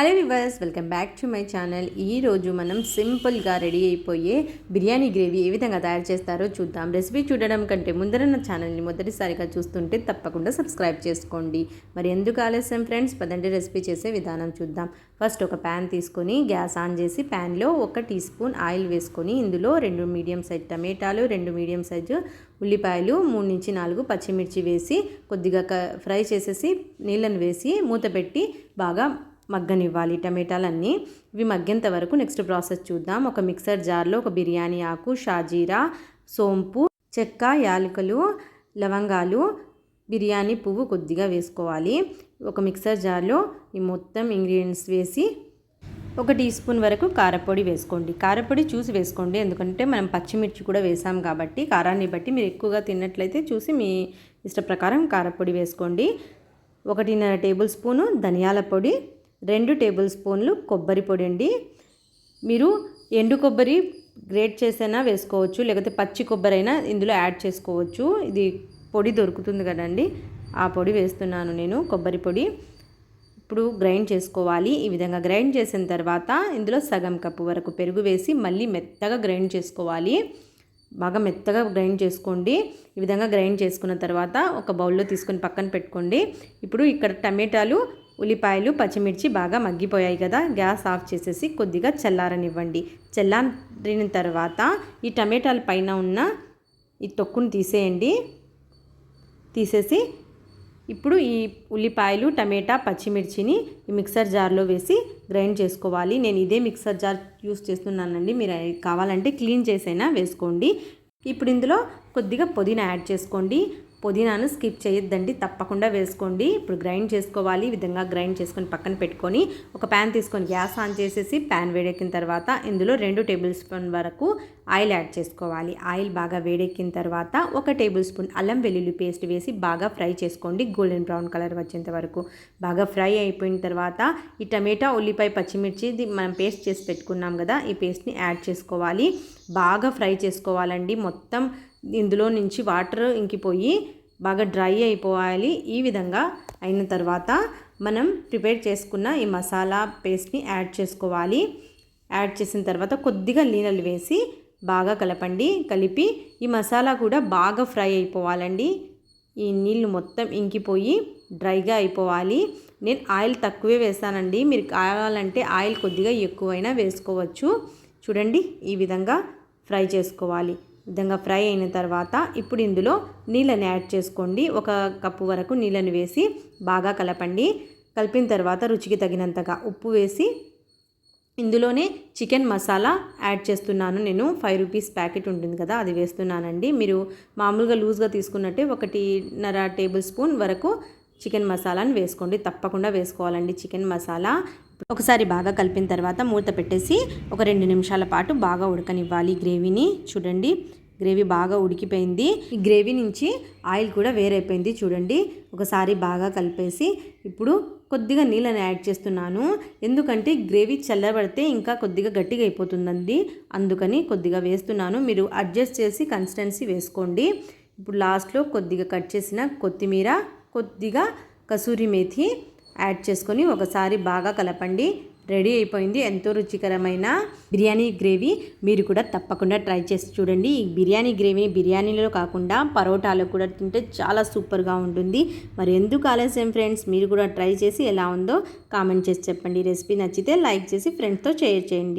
Hello viewers welcome back to my channel. ఈరోజు మనం సింపుల్గా రెడీ అయిపోయే బిర్యానీ గ్రేవీ ఏ విధంగా తయారు చేస్తారో చూద్దాం. రెసిపీ చూడడం కంటే ముందర నా ఛానల్ని మొదటిసారిగా చూస్తుంటే తప్పకుండా సబ్స్క్రైబ్ చేసుకోండి. మరి ఎందుకు ఆలస్యం ఫ్రెండ్స్? పదండి రెసిపీ చేసే విధానం చూద్దాం. ఫస్ట్ ఒక ప్యాన్ తీసుకొని గ్యాస్ ఆన్ చేసి ప్యాన్లో ఒక టీ స్పూన్ ఆయిల్ వేసుకొని ఇందులో రెండు మీడియం సైజ్ టమాటాలు రెండు మీడియం సైజు ఉల్లిపాయలు మూడు నుంచి నాలుగు పచ్చిమిర్చి వేసి కొద్దిగా ఫ్రై చేసేసి నీళ్ళను వేసి మూత పెట్టి బాగా మగ్గనివ్వాలి. టమాటాలన్నీ ఇవి మగ్గేంత వరకు నెక్స్ట్ ప్రాసెస్ చూద్దాం. ఒక మిక్సర్ జార్లో ఒక బిర్యానీ ఆకు షాజీరా సోంపు చెక్క యాలకులు లవంగాలు బిర్యానీ పువ్వు కొద్దిగా వేసుకోవాలి. ఒక మిక్సర్ జార్లో ఈ మొత్తం ఇంగ్రీడియంట్స్ వేసి ఒక టీ స్పూన్ వరకు కారపొడి వేసుకోండి. కారపొడి చూసి వేసుకోండి. ఎందుకంటే మనం పచ్చిమిర్చి కూడా వేసాం కాబట్టి కారాన్ని బట్టి మీరు ఎక్కువగా తిన్నట్లయితే చూసి మీ ఇష్ట ప్రకారం కారపొడి వేసుకోండి. ఒకటిన్నర టేబుల్ స్పూను ధనియాల పొడి రెండు టేబుల్ స్పూన్లు కొబ్బరి పొడి అండి. మీరు ఎండు కొబ్బరి గ్రేట్ చేసైనా వేసుకోవచ్చు లేకపోతే పచ్చి కొబ్బరి అయినా ఇందులో యాడ్ చేసుకోవచ్చు. ఇది పొడి దొరుకుతుంది కదండి ఆ పొడి వేస్తున్నాను నేను కొబ్బరి పొడి. ఇప్పుడు గ్రైండ్ చేసుకోవాలి. ఈ విధంగా గ్రైండ్ చేసిన తర్వాత ఇందులో సగం కప్పు వరకు పెరుగు వేసి మళ్ళీ మెత్తగా గ్రైండ్ చేసుకోవాలి. బాగా మెత్తగా గ్రైండ్ చేసుకోండి. ఈ విధంగా గ్రైండ్ చేసుకున్న తర్వాత ఒక బౌల్లో తీసుకొని పక్కన పెట్టుకోండి. ఇప్పుడు ఇక్కడ టమాటాలు ఉల్లిపాయలు పచ్చిమిర్చి బాగా మగ్గిపోయాయి కదా గ్యాస్ ఆఫ్ చేసేసి కొద్దిగా చల్లారనివ్వండి. చల్లారిన తర్వాత ఈ టమాటాల పైన ఉన్న ఈ తొక్కును తీసేయండి. తీసేసి ఇప్పుడు ఈ ఉల్లిపాయలు టమాటా పచ్చిమిర్చిని ఈ మిక్సర్ జార్లో వేసి గ్రైండ్ చేసుకోవాలి. నేను ఇదే మిక్సర్ జార్ యూస్ చేస్తున్నానండి. మీరు కావాలంటే క్లీన్ చేసైనా వేసుకోండి. ఇప్పుడు ఇందులో కొద్దిగా పుదీనా యాడ్ చేసుకోండి. పుదీనాను స్కిప్ చేయొద్దండి తప్పకుండా వేసుకోండి. ఇప్పుడు గ్రైండ్ చేసుకోవాలి ఈ విధంగా గ్రైండ్ చేసుకొని పక్కన పెట్టుకొని ఒక ప్యాన్ తీసుకొని గ్యాస్ ఆన్ చేసేసి ప్యాన్ వేడెక్కిన తర్వాత ఇందులో రెండు టేబుల్ స్పూన్ వరకు ఆయిల్ యాడ్ చేసుకోవాలి. ఆయిల్ బాగా వేడెక్కిన తర్వాత ఒక టేబుల్ స్పూన్ అల్లం వెల్లుల్లి పేస్ట్ వేసి బాగా ఫ్రై చేసుకోండి గోల్డెన్ బ్రౌన్ కలర్ వచ్చేంత వరకు. బాగా ఫ్రై అయిపోయిన తర్వాత ఈ టమాటా ఉల్లిపాయ పచ్చిమిర్చి మనం పేస్ట్ చేసి పెట్టుకున్నాం కదా ఈ పేస్ట్ని యాడ్ చేసుకోవాలి. బాగా ఫ్రై చేసుకోవాలండి మొత్తం ఇందులో నుంచి వాటర్ ఇంకిపోయి బాగా డ్రై అయిపోవాలి. ఈ విధంగా అయిన తర్వాత మనం ప్రిపేర్ చేసుకున్న ఈ మసాలా పేస్ట్ని యాడ్ చేసుకోవాలి. యాడ్ చేసిన తర్వాత కొద్దిగా నీళ్ళు వేసి బాగా కలపండి. కలిపి ఈ మసాలా కూడా బాగా ఫ్రై అయిపోవాలండి. ఈ నీళ్ళు మొత్తం ఇంకిపోయి డ్రైగా అయిపోవాలి. నేను ఆయిల్ తక్కువే వేసానండి. మీరు కావాలంటే ఆయిల్ కొద్దిగా ఎక్కువైనా వేసుకోవచ్చు. చూడండి ఈ విధంగా ఫ్రై చేసుకోవాలి. విధంగా ఫ్రై అయిన తర్వాత ఇప్పుడు ఇందులో నీళ్ళని యాడ్ చేసుకోండి. ఒక కప్పు వరకు నీళ్ళని వేసి బాగా కలపండి. కలిపిన తర్వాత రుచికి తగినంతగా ఉప్పు వేసి ఇందులోనే చికెన్ మసాలా యాడ్ చేస్తున్నాను. నేను ఫైవ్ రూపీస్ ప్యాకెట్ ఉంటుంది కదా అది వేస్తున్నానండి. మీరు మామూలుగా లూజ్గా తీసుకున్నట్టే ఒకటిన్నర టేబుల్ స్పూన్ వరకు చికెన్ మసాలాను వేసుకోండి. తప్పకుండా వేసుకోవాలండి చికెన్ మసాలా. ఒకసారి బాగా కలిపిన తర్వాత మూత పెట్టేసి ఒక రెండు నిమిషాల పాటు బాగా ఉడకనివ్వాలి గ్రేవీని. చూడండి. గ్రేవీ బాగా ఉడికిపోయింది. ఈ గ్రేవీ నుంచి ఆయిల్ కూడా వేరైపోయింది చూడండి. ఒకసారి బాగా కలిపేసి ఇప్పుడు కొద్దిగా నీళ్ళని యాడ్ చేస్తున్నాను. ఎందుకంటే గ్రేవీ చల్లబడితే ఇంకా కొద్దిగా గట్టిగా అయిపోతుందండి. అందుకని కొద్దిగా వేస్తున్నాను. మీరు అడ్జస్ట్ చేసి కన్సిస్టెన్సీ వేసుకోండి. ఇప్పుడు లాస్ట్లో కొద్దిగా కట్ చేసిన కొత్తిమీర కొద్దిగా కసూరి మేథి యాడ్ చేసుకొని ఒకసారి బాగా కలపండి. రెడీ అయిపోయింది. ఎంతో రుచికరమైన బిర్యానీ గ్రేవీ. మీరు కూడా తప్పకుండా ట్రై చేసి చూడండి. ఈ బిర్యానీ గ్రేవీని బిర్యానీలో కాకుండా పరోటాలో కూడా తింటే చాలా సూపర్గా ఉంటుంది. మరి ఎందుకు ఆలస్యం ఫ్రెండ్స్? మీరు కూడా ట్రై చేసి ఎలా ఉందో కామెంట్ చేసి చెప్పండి. రెసిపీ నచ్చితే లైక్ చేసి ఫ్రెండ్స్తో షేర్ చేయండి.